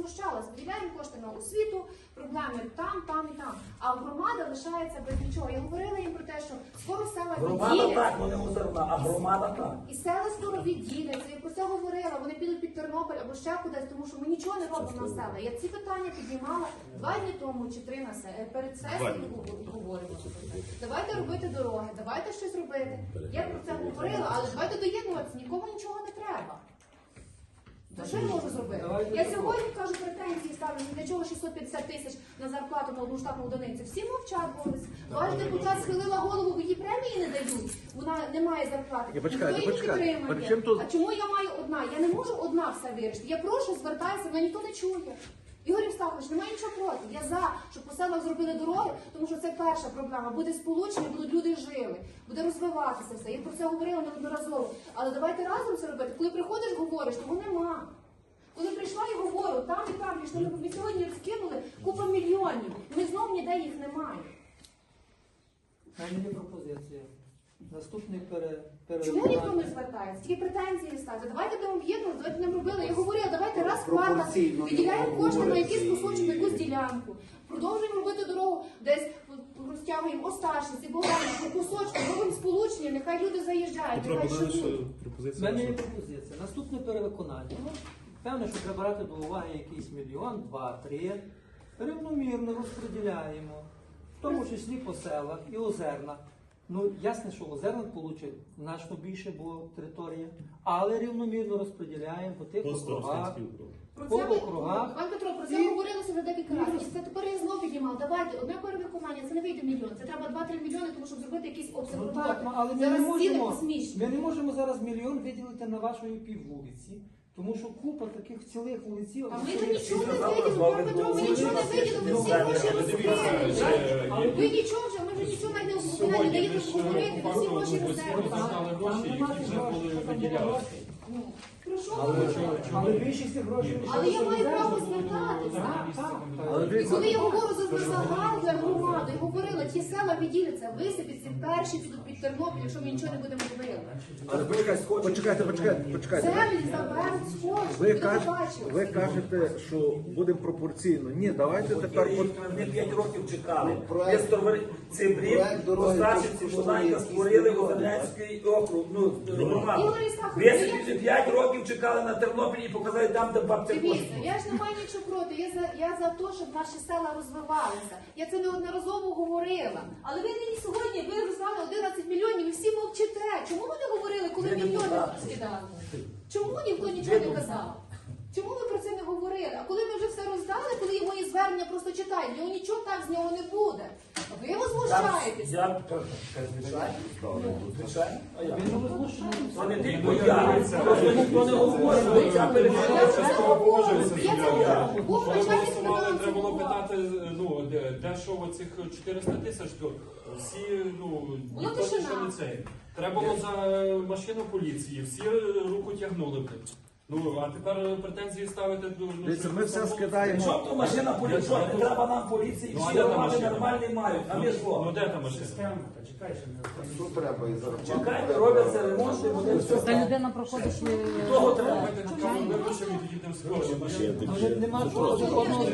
возмущалась. Виділяємо кошти на освіту, проблеми там, там і там. А громада лишається без нічого. Я говорила їм про те, що скоро села Громада відділяться. так, вони озерна, а громада так. І села скоро відділяться. Я про це говорила. Вони підуть під Тернопіль або ще кудись, тому що ми нічого не робимо на села. Я ці питання піднімала два дні тому чи три на се перед сесією говоримо. Давайте робити дороги, давайте щось робити. Я про це говорила, але давайте доєднуватися. Нікому нічого не треба. То що я можу зробити? Я сьогодні кажу претензії ставлю, для чого 650 тисяч на зарплату на одну штатну одиницю. Всі мовчать голос. Ваш депутат схилила голову, бо їй премії не дають. Вона не має зарплати. Я почекаю, Ніхто її не підтримує. При чим тут- А чому я маю одна? Я не можу одна все вирішити. Я прошу, звертаюся, мене ніхто не чує. Ігор Євстахович, немає нічого проти. Я за, щоб по селах зробили дороги, тому що це перша проблема. Буде сполучення, будуть люди жили, буде розвиватися все. Я про це говорила неодноразово. Але давайте разом це робити. Коли приходиш, говориш, того нема. Коли прийшла і говорю, там і там, що ми сьогодні розкинули купа мільйонів. Ми знов ніде їх немає. Мене є пропозиція. Наступний пере, Чому ніхто не звертається? Тільки претензії ставити. Давайте будемо об'єднувати, давайте не робили. Я говорила, давайте раз квартал виділяємо кошти на якийсь кусочок, на якусь ділянку. Продовжуємо робити дорогу, десь розтягуємо Осташниці, Богдані, по кусочку, робимо сполучення, нехай люди заїжджають, Петро, нехай живуть. У мене є пропозиція. Наступне перевиконання. Ну, певно, що треба брати до уваги якийсь мільйон, два, три. Рівномірно розподіляємо, в тому числі по селах і озерна. Ну, ясно, що озерна получить значно більше, бо територія, але рівномірно розподіляємо по тих округах. Про По це ми, округах. пан Петро, про це говорилося вже декілька разів. І це тепер я знову піднімала. Давайте одне перевиконання, це не вийде мільйон. Це треба 2-3 мільйони, тому щоб зробити якийсь обсяг Ну, так, ну, але ми не, Зараз ціни можемо, ми не можемо зараз мільйон виділити на вашої піввулиці, тому що купа таких цілих вулиців. А ми то нічого не виділимо, пан Петро, ми нічого не виділимо, ми всі гроші розкрили. Ви нічого вже, ми вже нічого навіть не обговорили, ж ви факту ви гроші, які вже були виділялися. Але, більшість цих грошей Але я маю право звертатися. І коли я говорю за загал для громади, я говорила, ті села відділяться, висипіться перші підуть під Тернопіль, якщо ми нічого не будемо робити. Але почекайте, почекайте, почекайте, почекайте. Землі заберуть схож, Ви, ви каж, ви кажете, що будемо пропорційно. Ні, давайте тепер Тепер ми 5 років чекали. Проект- Місто Вер- дороги Якісь створили дороги. Округ, ну, громаду. Ви 5 років чекали на Тернопіль і показали там, де бабця Дивіться, Костя. я ж не маю нічого проти. Я за я за те, щоб наші села розвивалися. Я це неодноразово говорила. Але ви мені сьогодні ви роздали 11 мільйонів і всі мовчите. Чому ви не говорили, коли мільйони скидали? Чому ніхто нічого не казав? Чому ви про це не говорили? А коли ми вже все роздали, коли мої звернення просто читають, його нічого так з нього не буде. А ви возмущаєтесь. Я звичайно, звичайно. А я? Він не розлучений. То не тільки я, просто ніхто не говорить, бо Я передача. це говорю. Я це. Був начальник треба було питати, ну, де, де що оцих 400 тисяч, то всі, ну, Була ніхто тишина. не цей. Треба було за машину поліції, всі руку тягнули б. Ну, а тепер претензії ставити до... ну, Дивіться, ми все скидаємо. Що то машина поліції, не треба нам поліції, Ну, а всі де та громади машина? нормальні мають, а ми Ну, що? Ну, де та машина? Що треба і зараз? Чекайте, робляться ремонти, вони все. Та людина проходить е, Того треба. Чекаємо, вирушимо і їдемо з гроші. Але нема чого жодного.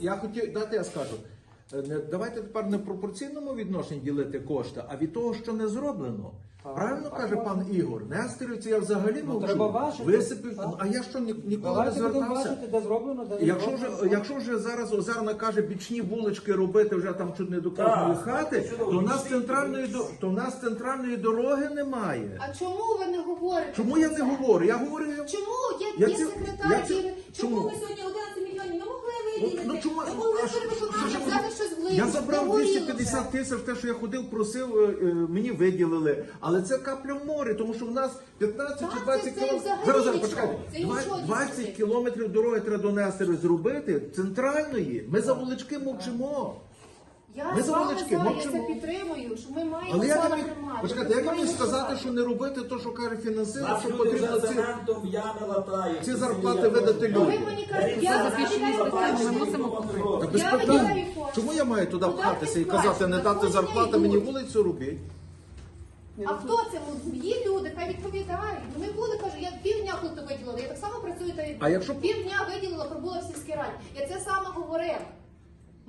Я хотів, дати я скажу. Е, не- Давайте тепер не в пропорційному відношенні ділити кошти, а від того, що не зроблено. Правильно каже пан Ігор, Нестерівці я взагалі Ну, мовчу. Висипів, Так. ну, а я що ні- ніколи не Давайте будемо звертався. бачити, де зроблено, де Якщо вже, якщо вже зараз Озерна каже бічні вулички робити вже там чуть не до кожної хати, то в нас центральної до- то нас центральної дороги немає. А чому ви не говорите? Чому я не говорю? Я говорю. Чому Я є ці- секретар, я чому чому? ви сьогодні 11 мільйонів не могли Ну, виділити? ну чому не могли а що- що- Я забрав Загоріло 250 тисяч, те, що я ходив, просив, е, е, мені виділили. Але це капля в морі, тому що в нас 15 чи 20 це кілометрів. взагалі Зараз, зараз, нічого. почекайте. Це Два- нічого 20 дійсно. кілометрів дороги треба до Нестери зробити, центральної. Ми за волички мовчимо. Я Ми з вами за, я це мовчимо. підтримую, що ми маємо Але як села мені, громади. почекайте, як Ми мені сказати, що не робити те, що каже фінансист, Нас що люди потрібно вже ці, цементом ями латають. ці зарплати видати А ви мені кажете, я виділяю статтями, ми мусимо покрити. Та без Я питань. виділяю кошти. Чому я маю туди Куди пхатися і ти казати, не дати зарплати, йдуть. мені вулицю робіть? А хто це? Ну, Є люди, хай відповідають. Ну, ми були, кажу, я півдня тут виділила, я так само працюю та й А якщо- півдня виділила, пробула в сільській раді. Я це саме говорила.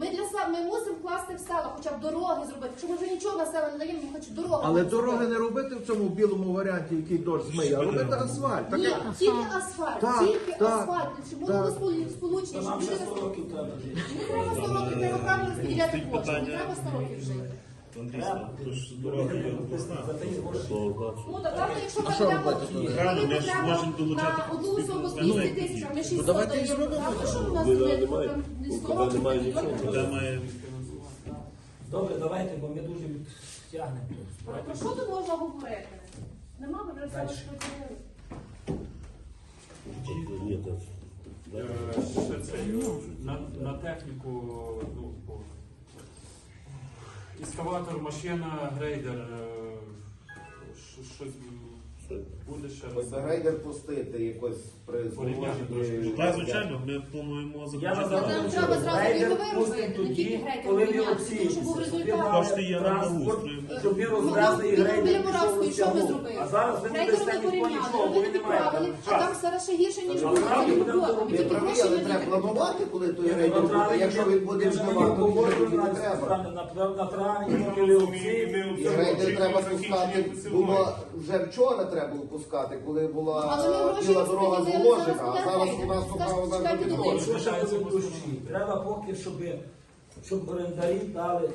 Ми для себе ми мусимо вкласти в села, хоча б дороги зробити. Якщо ми вже нічого на села не даємо, ми хоч дороги. Але зробити. дороги не робити в цьому білому варіанті, який дощ змиє, а робити асфальт. Ні, як- тільки асфальт, Так, тільки так, асфальт, щоб так. було спол- сполучення, щоб Нам люди 100 років треба не треба 100 років, треба правильно розподіляти кошти, не треба 100 років жити. Андрій, тож дороги є. Ну, так якщо ми що беремо робити з ними? Правильно, ми ж можемо долучати на одну особу 200 тисяч, а ми 600 давайте і даємо. зробимо Правда, що у нас Ні, є, немає. там, не Ну, 100 коли немає нічого, років. Має Добре, давайте, бо ми дуже тягнемо. Про про що тут можна говорити? Нема, ми вже все Дальше. Е, ще це, на, на техніку, ну, по- ескаватор, машина, грейдер, е, що- щось буде ще раз. Грейдер пустити якось при Порівняти трошки. Так, звичайно, ми плануємо Я заключити. назад Нам треба зразу грейдер військовий робити, не тоді, грейдер коли він тому що обсіється, був результат. мав Кошти є на транспорт, благоустрою. щоб він Ну, розвезли грейдер пішов що зробили? А зараз ви не Грейдер дасте ніхто порівняли, нічого, бо ви робили не маєте підправили, а часу. там все ще гірше, ніж Ну, було. тільки праві, гроші але не треба планувати, коли той грейдер буде. Якщо він буде вживати, то не треба. На травні купили овці. І грейдер треба пускати. Було вже вчора треба було пускати, коли Але була ми гроші біла дорога розподілили, зложена, а зараз зараз у нас грейдер. поправила Скажіть, на чекайте, Що ще буде дощі? Треба поки, щоб, щоб орендарі дали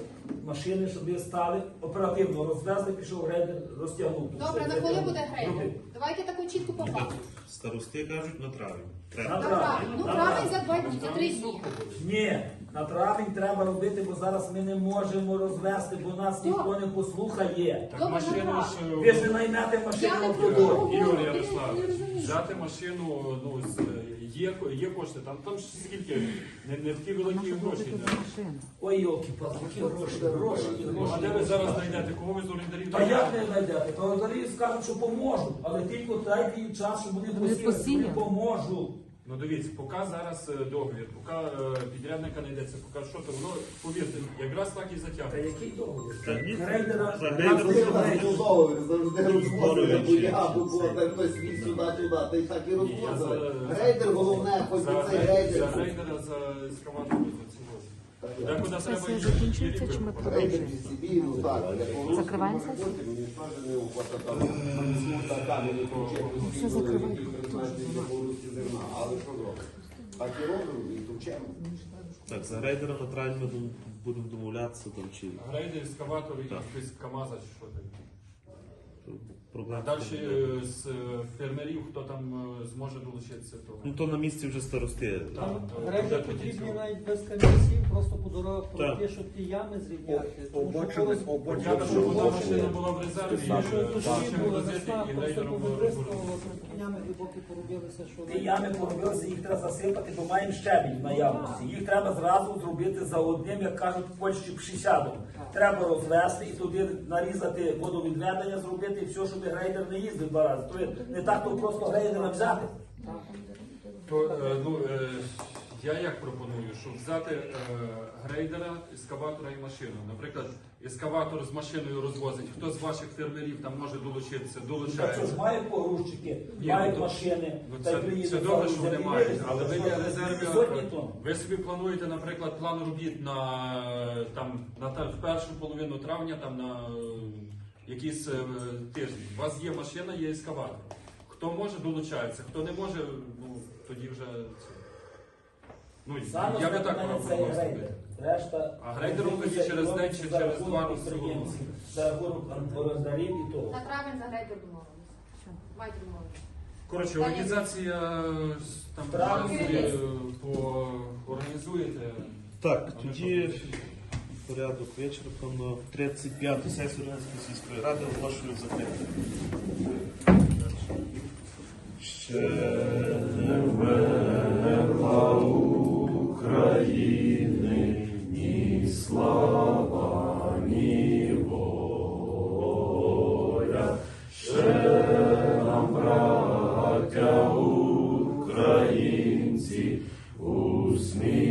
машини, щоб стали оперативно розвезли, пішов грейдер, розтягнув. Добре, на коли буде грейдер? Давайте таку чітку по факту. Старости кажуть на траві. На Треба. Травень. Ну, травень. за два дні, за три дні. Ні, на травень треба робити, бо зараз ми не можемо розвести, бо нас ніхто не послухає. Так Добре, машину ж... Ви ж не наймете Я машину не проти. Ігор Ярославович, взяти машину, ну, з- є, є кошти, там, там ж скільки, не, не такі великі гроші. йде. Ой, йолки які гроші, гроші і Ну, А де ви зараз знайдете? Кого ви з орендарів? Та як не знайдете? То орендарі скажуть, що поможуть, але тільки дайте їм час, щоб вони посіяли. вони поможуть. Ну дивіться, поки зараз е, договір, поки е, підрядника не йдеться, поки що, то воно, повірте, якраз так і Та затягне. який договір? Та ні, Грейдера за грейдером Ти завжди розвозили, бо я Зборович. було так хтось сюди, туди, та й так і розвозили. Грейдер головне, хоч би цей за грейдер. грейдера, за ескаватор, за цього. Декуди треба Сесія закінчується, чи ми продовжуємо? чи собі, так. Закриваємо сесію? Там Все закриваємо, за грейдера на траві ми дум- будемо домовлятися там чи Грейдер, ескаватор і Так. якийсь КАМАЗа чи що таке. А далі е, з е, фермерів, хто там е, зможе долучитися, то Ну то на місці вже старости. там е, потрібні навіть без комісії, просто по дорогах Так. пройти, щоб ті ями зрівняти. Що Я обочини. щоб одна машина була в резерві, З нашої е, були возити просто повидристувало, ями глибокі поробилися, що Ті ями поробилися, їх треба засипати, бо маємо щебінь в наявності. Їх треба зразу зробити за одним, як кажуть в Польщі, пшісядом. Треба розвести і туди нарізати водовідведення, зробити і все, щоб грейдер не їздив два рази. То не так, то просто грейдера взяти. То, е, ну, е, я як пропоную, щоб взяти е, грейдера, ескаватора і машину. Наприклад, ескаватор з машиною розвозить. Хто з ваших фермерів там може долучитися, Так долучається. ж мають погрузчики, Ні, мають ну, машини, Ну, та й це, приїдуть це добре, що вони мають, але ви для. Сотні тонн. Ви собі плануєте, наприклад, план робіт на е, там на та- в першу половину травня, там на е, якийсь е, тиждень. У вас є машина, є ескаватор. Хто може долучається, хто не може, ну тоді вже це. Ну Саме я би так це є грейдер. Решта А грейдером тоді через день чи через два всього. За рахунок орендарів і того. На травень за грейдер домовилися. Мають домовитися. Коротше, організація е, там Правильно. е, по організуєте. Так, тоді порядок вечора, певно, 35 сесію Рівненської сільської ради оголошую України, ні слава, ні воля. Ще нам, браття українці, усміхнеться